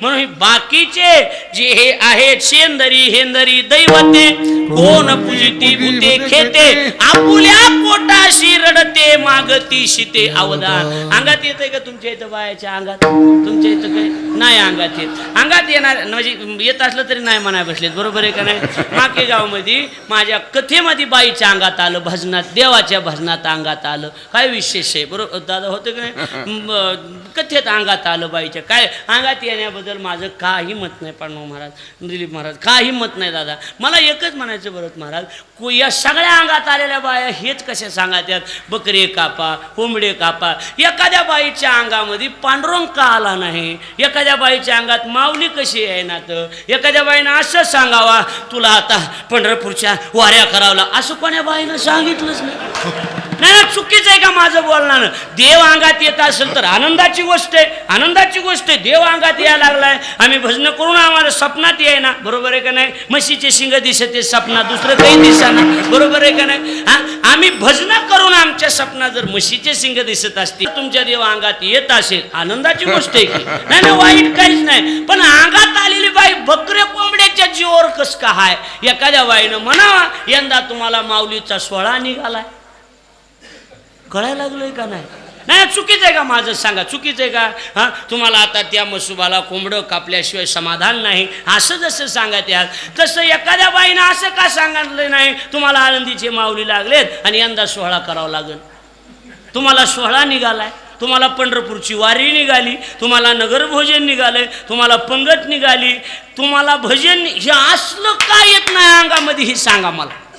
म्हणून हे बाकीचे जे हे आहेत शेंदरी हेंदरी दैवते कोण पूजिती भूते खेते आपुल्या पोटाशी रडते मागती शिते अवदान. अंगात येतंय का तुमच्या इथं बायाच्या अंगात? तुमच्या इथं काही नाही अंगात येत. अंगात येणार म्हणजे येत असलं तरी नाही म्हणाय बसलेत. बरोबर आहे का नाही? माके गावमध्ये माझ्या कथेमध्ये बाईच्या अंगात आलं भजनात देवाच्या भजनात अंगात आलं. काय विशेष आहे? बरोबर दादा होतं का नाही? कथेत अंगात आलं बाईच्या. काय? अंगात येण्याबद्दल माझं काही मत नाही पांडव महाराज दिलीप महाराज काही मत नाही दादा. मला एकच म्हणायचं भरत महाराज को या सगळ्या अंगात आलेल्या बाया हेच कशा सांगायच्यात? बकरे कापा कोंबडे कापा. एखाद्या बाईच्या अंगामध्ये पांडुरंग का आला नाही? एखाद्या बाईच्या अंगात माऊली कशी आहे ना तर एखाद्या बाईनं असं सांगावा तुला आता पंढरपूरच्या वाऱ्या करावला. असं कोण्या बाईनं सांगितलंच नाही. नाही चुकीचं आहे का माझं बोलणं? देव अंगात येत असेल तर आनंदाची गोष्ट आहे. आनंदाची गोष्ट आहे. देव अंगात यायला लागलाय. आम्ही भजन करून आम्हाला स्वप्नात याय ना बरोबर आहे का नाही? म्हशीचे शिंग दिसते स्वप्नात दुसरं काही दिसना. बरोबर आहे का नाही? हा? आम्ही भजन करून आमच्या स्वप्नात जर म्हशीचे शिंग दिसत असतील तुमच्या देव अंगात येत असेल. आनंदाची गोष्ट आहे की. नाही ना वाईट काहीच नाही. पण अंगात आलेली बाई बकरे कोंबड्याच्या जीवावर कस का हाय? एखाद्या बाईनं म्हणावा यंदा तुम्हाला माऊलीचा सोळा निघालाय. कळायला लागलोय का नाही? नाही चुकीचं आहे का माझं? सांगा चुकीचं आहे का? हां तुम्हाला आता त्या मसुबाला कोंबडं कापल्याशिवाय समाधान नाही. असं जसं सांगत याल तसं एखाद्या बाईनं असं का सांगितलं नाही? तुम्हाला आनंदीचे माऊली लागलेत आणि यंदा सोहळा करावा लागेल. तुम्हाला सोहळा निघालाय. तुम्हाला पंढरपूरची वारी निघाली. तुम्हाला नगरभोजन निघालंय. तुम्हाला पंगत निघाली. तुम्हाला भजन हे असलं का येत नाही अंगामध्ये हे सांगा मला.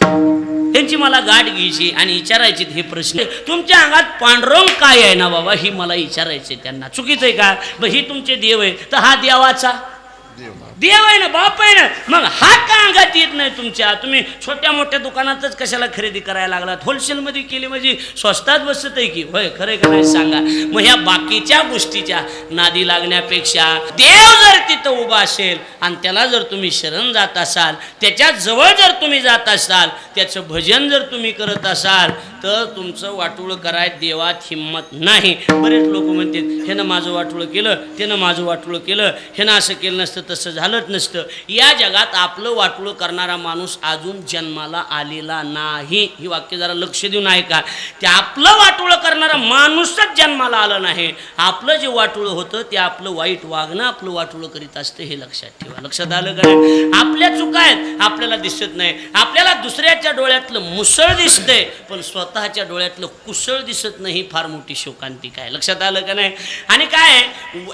त्यांची मला गाठ घ्यायची आणि विचारायची हे प्रश्न. तुमच्या अंगात पांढरंग काय आहे ना बाबा? ही मला विचारायचे त्यांना. चुकीचं आहे का? ब ही तुमचे देव आहे तर हा देवाचा देव आहे ना बाप आहे ना मग हा का अंगात येत नाही तुमच्या? तुम्ही छोट्या मोठ्या दुकानातच कशाला खरेदी करायला लागलात? होलसेलमध्ये केली म्हणजे स्वस्तात बसत आहे की? होय खरं का नाही सांगा. मग ह्या बाकीच्या गोष्टीच्या नादी लागण्यापेक्षा देव जर तिथं उभा असेल आणि त्याला जर तुम्ही शरण जात असाल त्याच्याजवळ जर तुम्ही जात असाल त्याचं भजन जर तुम्ही करत असाल तर तुमचं वाटोळं कराय देवात हिंमत नाही. बरेच लोक म्हणतात ना माझं वाटोळं केलं त्यानं माझं वाटोळं केलं ह्यानं असं केलं नसतं. तसं झालंच नसतं. या जगात आपलं वाटोळं करणारा माणूस अजून जन्माला आलेला नाही. ही वाक्य जरा लक्ष देऊन ऐका. ते आपलं वाटोळं करणारा माणूसच जन्माला आलं नाही. आपलं जे वाटोळं होतं ते आपलं वाईट वागणं आपलं वाटोळं करीत असतं हे लक्षात ठेवा. लक्षात आलं का आपल्या चुका आहेत आपल्याला दिसत नाही. आपल्याला दुसऱ्याच्या डोळ्यातलं मुसळ दिसतंय पण स्वतःच्या डोळ्यातलं कुसळ दिसत नाही फार मोठी शोकांतिक आहे. लक्षात आलं का नाही? आणि काय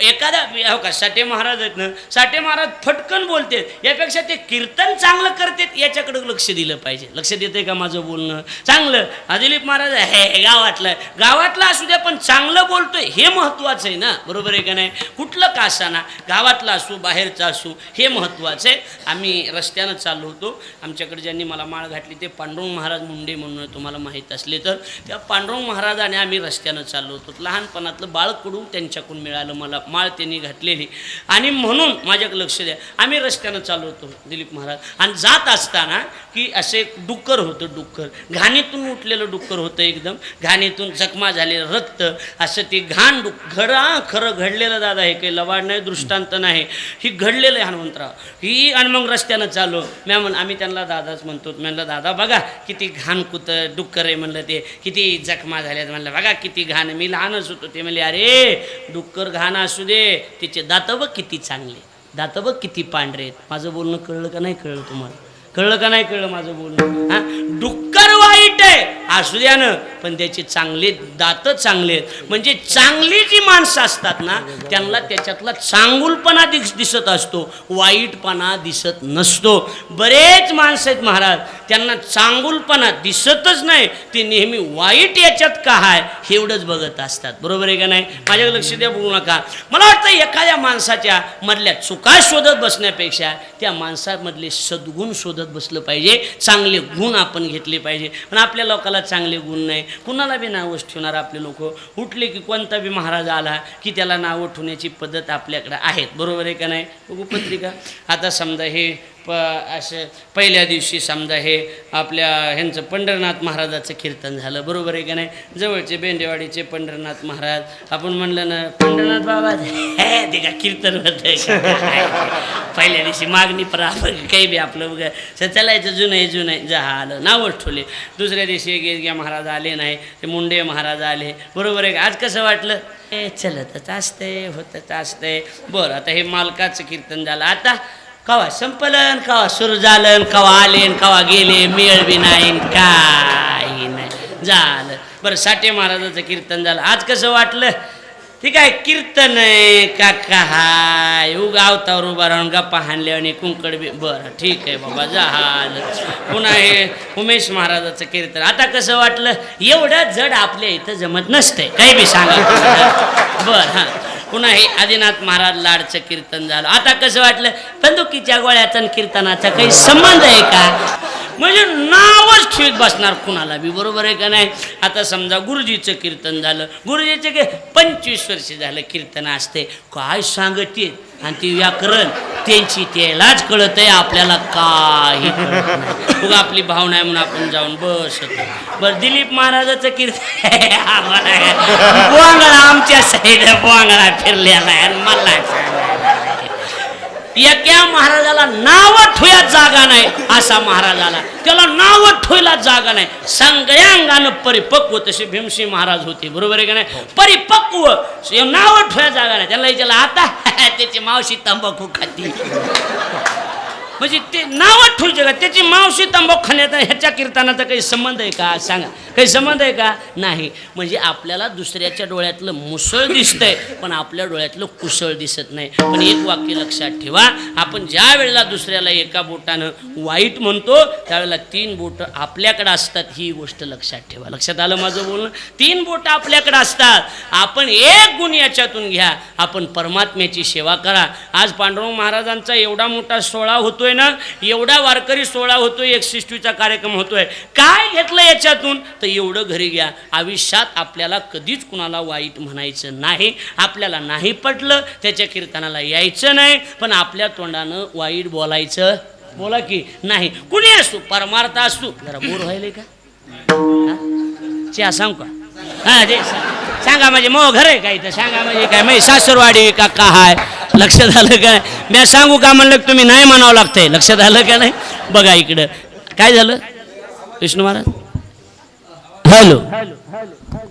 एखादा हो का साठे महाराज आहेत ना? साठे महाराज फटकन बोलते यापेक्षा ते कीर्तन चांगलं करतात याच्याकडे लक्ष दिलं पाहिजे. लक्ष देते का माझं बोलणं? चांगलं. अदिलीप दिलीप महाराज हे गावातलं आहे. गावातलं असू द्या पण चांगलं बोलतोय हे महत्त्वाचं आहे ना? बरोबर आहे का नाही? कुठलं का असाना? गावातलं असू बाहेरचं असू हे महत्त्वाचं आहे. आम्ही रस्त्यानं चाललो होतो. आमच्याकडे ज्यांनी मला माळ घातली ते पांडुरंग महाराज मुंडे म्हणून तुम्हाला माहीत असले तर त्या पांडुरंग महाराजाने आम्ही रस्त्यानं चाललो होतो. लहानपणातलं बाळकडून त्यांच्याकडून मिळालं मला माळ त्यांनी घातलेली. आणि म्हणून माझ्या माझ्याकडे लक्ष द्या. आम्ही रस्त्यानं चालवतो होतो दिलीप महाराज. आणि जात असताना की असे डुक्कर होतं डुक्कर. घाणीतून उठलेलं डुक्कर होतं एकदम. घाणीतून जखमा झालेलं रक्त. असं ते घाण डुक घड खरं घडलेलं दादा हे काही लवाड नाही दृष्टांत नाही. ही घडलेलं आहे हनुमंतराव. ही आणि मग रस्त्यानं चाललो मॅ म्हण आम्ही त्यांना दादाच म्हणतो. म्हणलं दादा बघा किती घाण कुत डुक्कर आहे म्हणलं ते. किती जखमा झाल्यात म्हणलं बघा किती घाण. मी लहानच होतो. ते म्हणले अरे डुक्कर घाण असू दे. तिचे दात बघ किती चांगले. दात बघ किती पांढरे आहेत. माझं बोलणं कळलं का नाही कळलं तुम्हाला? कळलं का नाही कळलं माझं बोलणं? हा? डुक्कर वाईट आहे. असू द्या ना पण त्याचे चांगले दात चांगले आहेत. म्हणजे चांगली जी माणसं असतात ना त्यांना त्याच्यातला चांगुलपणा दिस दिसत असतो वाईटपणा दिसत नसतो. बरेच माणसं आहेत महाराज त्यांना चांगुलपणा दिसतच नाही ते नेहमी वाईट याच्यात का आहे एवढंच बघत असतात. बरोबर आहे का नाही? माझ्या लक्ष द्या बोलू नका. मला वाटतं एखाद्या माणसाच्या मधल्या चुका शोधत बसण्यापेक्षा त्या माणसामधले सद्गुण शोधत बसलं पाहिजे चांगले गुण आपण घेतले पाहिजे. पण आपल्या कुणाला चांगले गुण नाही कुणाला बी नावच ठेवणार आपले लोक. उठले की कोणता बी महाराज आला की त्याला नावं ठेवण्याची पद्धत आपल्याकडे आहेत. बरोबर आहे का नाही? बघू पत्रिका. आता समजा हे प असं पहिल्या दिवशी समजा हे आपल्या ह्यांचं पंढरनाथ महाराजाचं कीर्तन झालं. बरोबर आहे का नाही? जवळचे बेंडेवाडीचे पंढरनाथ महाराज. आपण म्हणलं ना पंढरनाथ बाबा ते का कीर्तन होतंय पहिल्या दिवशी मागणी पर आपण काही बी आपलं उगा. चलायचं चालायचं जुनं आहे जुनं आहे जा आलं. नावच ठेवले. दुसऱ्या दिवशी एक महाराज आले नाही. ते मुंडे महाराज आले. बरोबर आहे का? आज कसं वाटलं? ए चलतच असतंय होतच असतंय. बरं आता हे मालकाचं कीर्तन झालं. आता कवा संपलन कवा सुरू झालं कवा आले कवा गेले मेळ बी नाही काही नाही. झालं. बरं साठे महाराजाचं कीर्तन झालं. आज कसं वाटलं? ठीक आहे कीर्तन आहे का काय उगा अवतावर उभा राहून गप्पा हाणल्या आणि कुंकड बी बरं ठीक आहे बाबा झालं. पुन्हा हे उमेश महाराजाचं कीर्तन. आता कसं वाटलं? एवढं जड आपल्या इथं जमत नसतंय. काही बी सांगा. बरं हां. पुन्हा हे आदिनाथ महाराज लाडचं कीर्तन झालं. आता कसं वाटलं? बंदुकीच्या गोळ्याचा कीर्तनाचा काही संबंध आहे का? म्हणजे नावच ठेवीत बसणार कुणाला बी बरोबर आहे का नाही? आता समजा गुरुजीचं कीर्तन झालं. गुरुजीचं के पंचवीस वर्ष झालं कीर्तन असते. काय सांगते आणि ती व्याकरण त्यांची त्यालाच कळत आहे आपल्याला काही मग आपली भावना आहे म्हणून आपण जाऊन बसतो. बर दिलीप महाराजाचं कीर्तन बोंगळा आमच्या साईड बोंगळा फिरलेला आहे आणि मला एका महाराजाला नाव ठोया जागा नाही असा महाराजाला त्याला नाव ठोयला जागा नाही. सगळ्या अंगानं परिपक्व तसे भीमसिंह महाराज होते बरोबर आहे का नाही? परिपक्व. नाव ठोया जागा नाही. त्याला विचारलं आता त्याची मावशी तंबाखू खाती. म्हणजे ते नावात ठेवू जगात त्याची मावशी तंबाखू खाण्याचा ह्याच्या कीर्तनाचा काही संबंध आहे का? सांगा. काही संबंध आहे का? नाही. म्हणजे आपल्याला दुसऱ्याच्या डोळ्यातलं मुसळ दिसतंय पण आपल्या डोळ्यातलं कुसळ दिसत नाही. पण एक वाक्य लक्षात ठेवा. आपण ज्या वेळेला दुसऱ्याला एका बोटानं वाईट म्हणतो त्यावेळेला तीन बोटं आपल्याकडे असतात ही गोष्ट लक्षात ठेवा. लक्षात आलं माझं बोलणं? तीन बोटं आपल्याकडे असतात. आपण एक गुण याच्यातून घ्या. आपण परमात्म्याची सेवा करा. आज पांडुरंग महाराजांचा एवढा मोठा सोहळा होतोय ना एवढा वारकरी सोहळा होतोय एक एकशिष्टीचा कार्यक्रम होतोय. काय घेतलं याच्यातून? तर एवढं घरी घ्या. आयुष्यात आपल्याला कधीच कुणाला वाईट म्हणायचं नाही. आपल्याला नाही पटलं त्याच्या कीर्तनाला यायचं नाही. पण आपल्या तोंडानं वाईट बोलायचं. बोला की नाही. कुणी असू? परमार्थ असू? जरा बोर व्हायले का? च्या सांग का? हा जे सांग. सांगा म्हणजे मग घर आहे काही तर सांगा म्हणजे काय? म्हणजे सासरवाडी का? काय लक्षात आलं काय मी सांगू का म्हणलं तुम्ही नाही म्हणावं लागतंय? लक्षात आलं का नाही? बघा इकडं. काय झालं? विष्णू महाराज? हॅलो.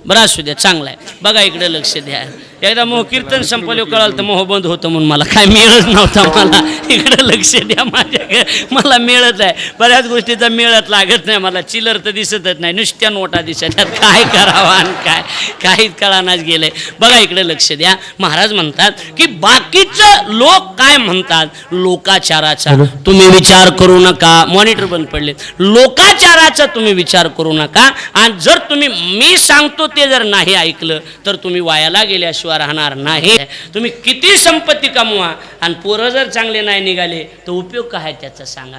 बरं असू द्या चांगला आहे. बघा इकडं लक्ष द्या. एकदा मोह कीर्तन संपलं कळालं तर मोह बंद होतं म्हणून मला. काय मिळत नव्हता मला. इकडे लक्ष द्या माझ्याकडे. मला मिळत आहे बऱ्याच गोष्टीचा मिळत लागत नाही मला. चिलर तर दिसतच नाही. नुसत्या नोटा दिसत काय करावं आणि काय? काहीच कळानाच गेलंय. बघा इकडे लक्ष द्या. महाराज म्हणतात की बाकीचं लोक काय म्हणतात? लोकाचाराचा. तुम्ही विचार करू नका. मॉनिटर बंद पडले लोकाचाराचा तुम्ही विचार करू नका. आणि जर तुम्ही मी सांगतो ते जर नाही ऐकलं तर तुम्ही वायाला गेल्याशिवाय राहणार नाही. तुम्ही किती संपत्ती कमवा आणि पोरं जर चांगले नाही निघाले तर उपयोग काय त्याचा सांगा.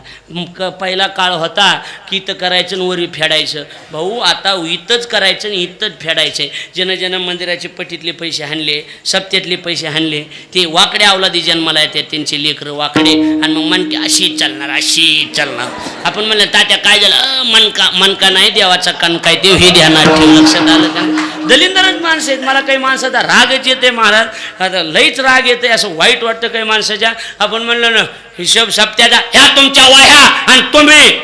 क- पहिला काळ होता की इथं करायचं वरी फेडायचं. भाऊ आता इथंच करायचं आणि इथंच फेडायचं. ज्यानं ज्यानं मंदिराचे पटीतले पैसे हाणले सप्त्यातले पैसे हाणले. ते वाकडे अवलादी जन्माला येतात त्यांचे लेकरं वाकडे. आणि मग मनके अशी चालणार अशी चालणार. आपण म्हणलं तात्या काय झालं? मनका मनका नाही देवाचा कण काय ते हे ध्यानात ठेव लक्षात आलं का दलिंदरच माणसं आहेत. मला काही माणसाचा रागच येते महाराज. आता लईच राग येते असं वाईट वाटतं काही माणसाच्या. आपण म्हणलं ना हिशोब सप्त्याचा ह्या तुमच्या वाया आणि तुम्ही.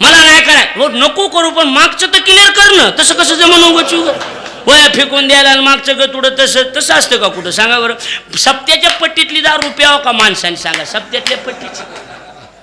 मला नाही कराय. हो नको करू पण मागचं तर क्लिअर कर ना तसं कसं जमून उगाच वया फेकून द्यायला आणि मागचं गत तसं तसं असतं का कुठं? सांगा बरं. सप्त्याच्या पट्टीतली दहा रुपया हो का माणसाने सांगा? सप्त्यातल्या पट्टीची.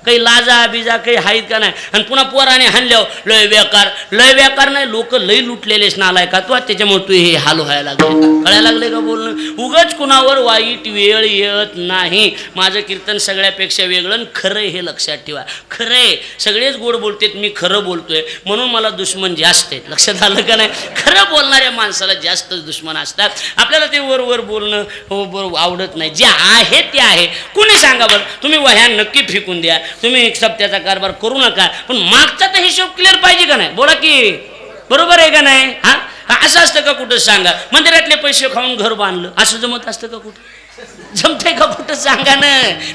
काही लाजा बिजा काही आहेत का नाही? आणि पुन्हा पोराने हाणल्यावर लय व्यकार लय व्यकार नाही लोक लय लुटलेलेच नालाय का तू त्याच्यामुळे तू हे हाल व्हायला लागले. कळायला लागले का बोलणं? उगच कुणावर वाईट वेळ येत नाही. माझं कीर्तन सगळ्यापेक्षा वेगळं आणि खरं हे लक्षात ठेवा. खरं आहे. सगळेच गोड बोलतेत मी खरं बोलतोय. म्हणून मला दुश्मन जास्त आहेत. लक्षात आलं का नाही? खरं बोलणाऱ्या माणसाला जास्त दुश्मन असतात. आपल्याला ते वरवर बोलणं हो, बरोबर आवडत नाही. जे आहे ते आहे. कुणी सांगा बरं? तुम्ही वह्या नक्की फेकून द्या. तुम्ही एक सप्त्याचा कारभार करू नका. पण मागचा तर हिशोब क्लिअर पाहिजे का नाही? बोला की. बरोबर आहे का नाही? हा? हा, असं असतं का कुठं सांगा? मंदिरातले पैसे खाऊन घर बांधलं. असं जमत असतं का कुठं? जमतंय का कुठं सांगा ना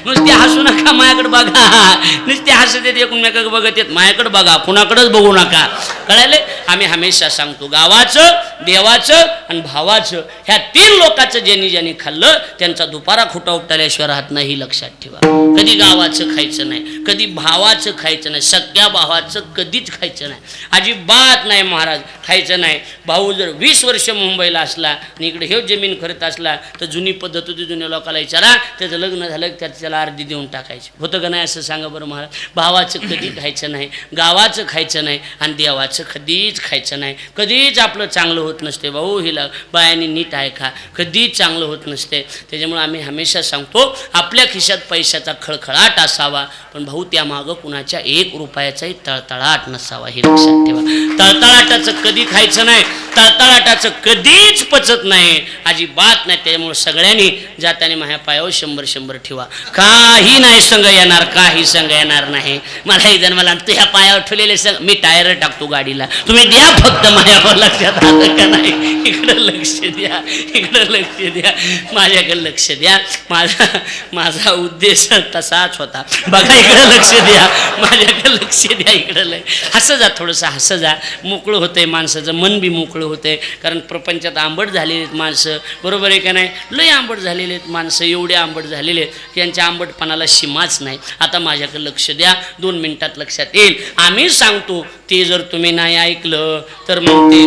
नुसते हसू नका माझ्याकडे बघा. नुसते हसत येत एकमेकाकडे बघत येत. माझ्याकडे बघा कुणाकडेच बघू नका. कळाले? आम्ही हमेशा सांगतो गावाचं देवाचं आणि भावाचं ह्या तीन लोकांचं ज्यांनी ज्यांनी खाल्लं त्यांचा दुपारा खोटा उठल्याशिवाय राहत नाही लक्षात ठेवा. कधी गावाचं खायचं नाही कधी भावाचं खायचं नाही सगळ्या भावाचं कधीच खायचं नाही. अजिबात नाही महाराज खायचं नाही. भाऊ जर वीस वर्ष मुंबईला असला आणि इकडे हे जमीन करत असला तर जुनी पद्धत होती जुन्या लोकाला विचारा त्याचं लग्न झालं की त्याला अर्धी देऊन टाकायची. होतं का नाही असं सांगा बरं महाराज? भावाचं कधी खायचं नाही गावाचं खायचं नाही आणि देवाचं कधीच खायचं नाही. कधीच आपलं चांगलं होत नसते भाऊ हिला बायाने नीट ऐका कधीच चांगलं होत नसते. त्याच्यामुळे आम्ही हमेशा सांगतो आपल्या खिशात पैशाचा खळखळाट असावा पण भाऊ त्यामागं कुणाच्या एक रुपयाचाही तळतळाट नसावा हे लक्षात ठेवा. तळतळाटाचं कधी खायचं नाही तळतळाटाचं कधीच पचत नाही. अजिबात नाही. त्याच्यामुळे सगळ्यांनी जाताना माझ्या पायावर शंभर शंभर ठेवा. काही नाही संघ येणार काही संघ येणार नाही. मला एक जण मला तू पायावर ठेवलेले संघ मी टायर टाकतो गाडीला. तुम्ही द्या फक्त माझ्यावर लक्षात आलं का नाही? इकडं लक्ष द्या इकडं लक्ष द्या. माझ्याकडे लक्ष द्या. माझा माझा उद्देश तसाच होता. बघा इकडं लक्ष द्या. माझ्याकडे लक्ष द्या इकडं लय हसं जा थोडंसं हसं जा. मोकळं होतंय माणसाचं. मन बी मोकळं होतंय कारण प्रपंचात आंबट झालेली आहेत माणसं. बरोबर आहे का नाही? लय आंबट झालेले आहेत माणसं एवढे आंबट झालेले आहेत की यांच्या आंबटपणाला सीमाच नाही. आता माझ्याकडे लक्ष द्या. दोन मिनिटात लक्षात येईल. आम्ही सांगतो ते जर तुम्ही नाही ऐकलं तर मग ते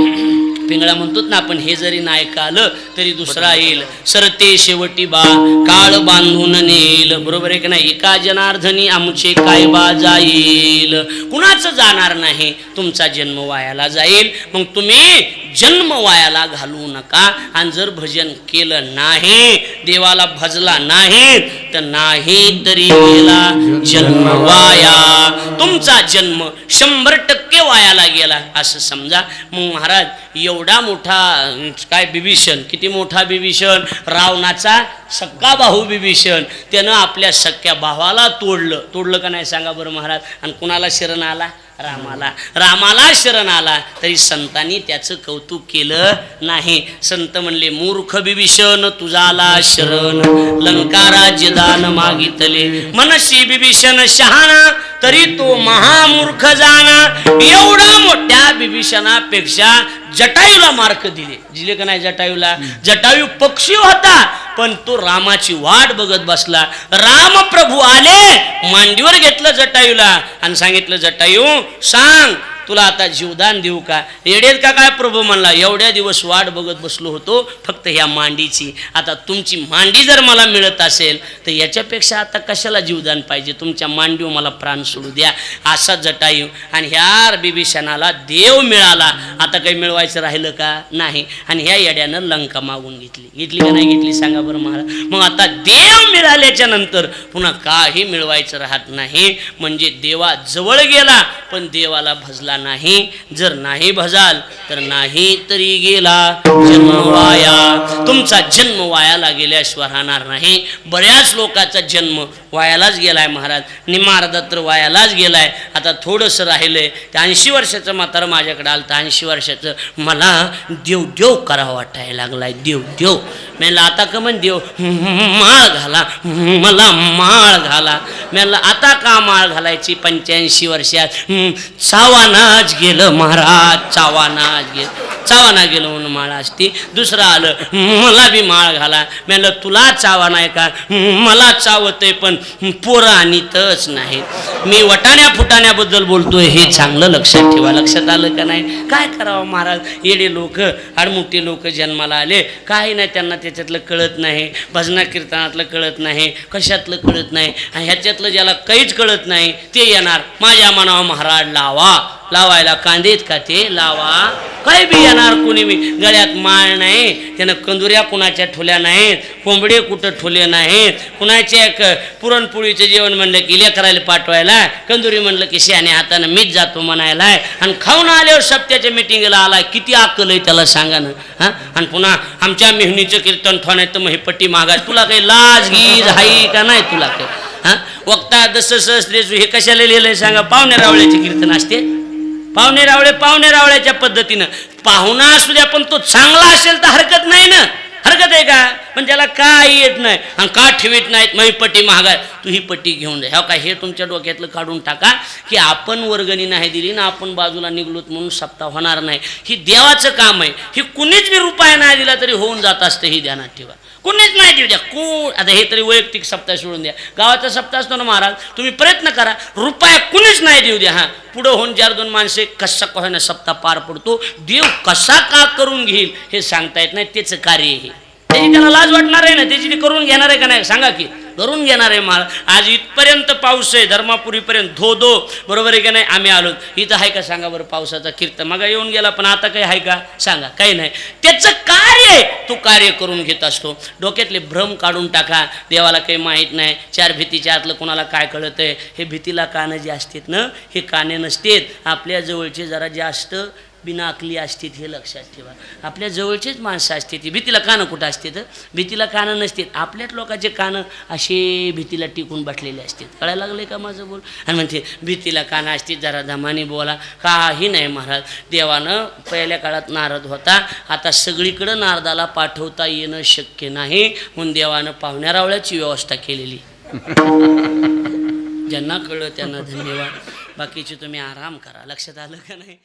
पिंगळा म्हणतो ना आपण हे जरी नाही आलं तरी दुसरा येईल. सरते शेवटी बा काळ बांधून नेल बरोबर आहे का नाही? एका जनार्दनी आमचे काय बा जाईल. कुणाचं जाणार नाही? तुमचा जन्म वायाला जाईल. मग तुम्ही जन्म वायाला घालू नका. आणि जर भजन केलं नाही देवाला भजला नाही व्यक्त नाही तरी गेला जन्म वाया. तुमचा जन्म शंभर टक्के वायाला गेला. असं समजा. मग महाराज एवढा मोठा काय बिभीषण किती मोठा बिभीषण? रावणाचा सक्का भाऊ बिभीषण. त्यानं आपल्या सख्या भावाला तोडलं. तोडलं का नाही सांगा बरं महाराज? आणि कुणाला शरण आला? रामाला. रामाला शरण आला. तरी संतांनी त्याचं कौतुक केलं नाही. संत म्हणले मूर्ख बिभीषण तुझाला शरण. लंका राज्य दान मागितले. मनशी बिभीषण शहाणा तरी तो महामूर्ख जाणा. एवढा मोठ्या बिभीषणापेक्षा जटायूला मार्क दिले. दिले का नाही जटायूला? जटायू पक्षी होता पण तो रामाची वाट बघत बसला. राम प्रभू आले मांडीवर घेतलं जटायूला. आणि सांगितलं जटायू सांग तुला आता जीवदान देऊ का? येडेत का काय? प्रभू म्हणला एवढ्या दिवस वाट बघत बसलो होतो फक्त ह्या मांडीची. आता तुमची मांडी जर मला मिळत असेल तर याच्यापेक्षा आता कशाला जीवदान पाहिजे? तुमच्या मांडीवर मला प्राण सोडू द्या. असा जटायू आणि ह्या बिभीषणाला देव मिळाला. आता काही मिळवायचं राहिलं का? नाही. आणि ह्या येड्यानं लंका मागून घेतली. घेतली का नाही घेतली? सांगा बरं महाराज. मग आता देव मिळाल्याच्या नंतर पुन्हा काही मिळवायचं राहत नाही. म्हणजे देवा जवळ गेला पण देवाला भजला नाही. जर नाही भजाल तर नाही तरी गेला जन्म वाया तुमचा जन्म वायाला गेल्याशिवाय राहणार नाही. बऱ्याच लोकांचा जन्म वायालाच गेलाय महाराज. निम्मा तर वायालाच आहे आता थोडंसं राहिलं आहे त्या ऐंशी वर्षाचं म्हातारं माझ्याकडे आलं. तर ऐंशी वर्षाचं मला देव देव करावं वाटायला आहे देव देव. म्हणलं आता का म्हण देव? माळ घाला. मला माळ घाला. म्हणलं आता का माळ घालायची पंच्याऐंशी वर्षात? चावानाच गेलं महाराज. चावानाच गेलं. चावाना गेलं म्हणून माळ असती. दुसरं आलं मला बी माळ घाला. म्हणलं तुला चावा नाही का? मला चावतंय पण पोरं आणीतच नाही मी वटाण्या फुटाण्याबद्दल बोलतोय हे चांगलं लक्षात ठेवा. लक्षात आलं का नाही? काय करावं महाराज? येडे लोक आडमुठे लोक जन्माला आले. काही नाही त्यांना त्याच्यातलं कळत नाही. भजना कीर्तनातलं कळत नाही. कशातलं कळत नाही? ह्याच्यातलं ज्याला काहीच कळत नाही ते येणार. माझ्या मनावर महाराज लावा. लावायला कांदेत का ते? लावा. काय बी येणार कोणी बी गळ्यात माळ नाही. त्यानं कंदुऱ्या कुणाच्या ठोल्या नाहीत. कोंबडे कुठं ठोले नाहीत. कुणाच्या एक पुरणपोळीचं जेवण म्हणलं की लेकराला पाठवायला कंदुरी म्हणलं की शहाणे हातानं मीच जातो म्हणायला. आणि खाऊन आल्यावर सप्त्याच्या मिटिंगला आला किती अक्कल आहे त्याला सांगा ना हां? आणि पुन्हा आमच्या मेहनीचं कीर्तन ठोण्यात मग हे पट्टी मागा तुला काही लाज गीज हाई का नाही तुला काही हां? वक्ता दस सहस्रेसु हे कशाला लिहिलंय सांगा? पाहुणे रावळ्याचे कीर्तन असते. पाहुणे रावळे पाहुणे रावळ्याच्या पद्धतीनं. पाहुणा असू द्या पण तो चांगला असेल तर हरकत नाही ना. हरकत आहे का? पण त्याला काय येत नाही. आणि का ठेवीत नाहीत? महिपटी महागाय तू ही पट्टी घेऊन जा. ह्या काय हे तुमच्या डोक्यातलं काढून टाका की आपण वर्गणी नाही दिली ना आपण बाजूला निघलोत म्हणून सप्ताह होणार नाही. ही देवाचं काम आहे. ही कुणीच बी रुपया नाही दिला तरी होऊन जात असतं ही ध्यानात ठेवा. कुणीच नाही देऊ द्या. कोण आता हे तरी वैयक्तिक सप्ताह सोडून द्या. गावाचा सप्ताह असतो ना महाराज तुम्ही प्रयत्न करा. रुपया कुणीच नाही देऊ द्या. हां पुढं होऊन चार दोन माणसे कसा का होईना सप्ताह पार पडतो देव कसा का करून घेईल हे सांगता येत नाही. त्याचं कार्य हे. त्याची त्याला लाज वाटणार आहे ना त्याची ती करून घेणार आहे का नाही? सांगा की. धरून घेणार आहे माळ. आज इथपर्यंत पाऊस आहे धर्मापुरीपर्यंत धो धो. बरोबर आहे का नाही? आम्ही आलो. इथं आहे का? सांगा बरं पावसाचा कीर्तन. मग येऊन गेला पण आता काही आहे का? सांगा. काही नाही. त्याचं कार्य आहे. तो कार्य करून घेत असतो. डोक्यातले भ्रम काढून टाका. देवाला काही माहीत नाही. चार भीतीच्या आतलं कोणाला काय कळत आहे हे भीतीला कानं जे असतात ना हे काने नसतेत. आपल्या जवळचे जरा जास्त बिनाकली अकली हे लक्षात ठेवा. आपल्या जवळचेच माणसं असते ती भीतीला कानं कुठं असते तर भीतीला कानं नसतात. आपल्याच लोकांचे कानं असे भीतीला टिकून बसलेले असतात. कळायला लागले का माझं बोल? आणि म्हणते भीतीला कानं असते जरा धमाने बोला. काही नाही महाराज. देवानं पहिल्या काळात नारद होता. आता सगळीकडं नारदाला पाठवता येणं शक्य नाही. म्हणून देवानं पाहुण्यारावळ्याची व्यवस्था केलेली. ज्यांना कळलं त्यांना धन्यवाद. बाकीचे तुम्ही आराम करा. लक्षात आलं का नाही?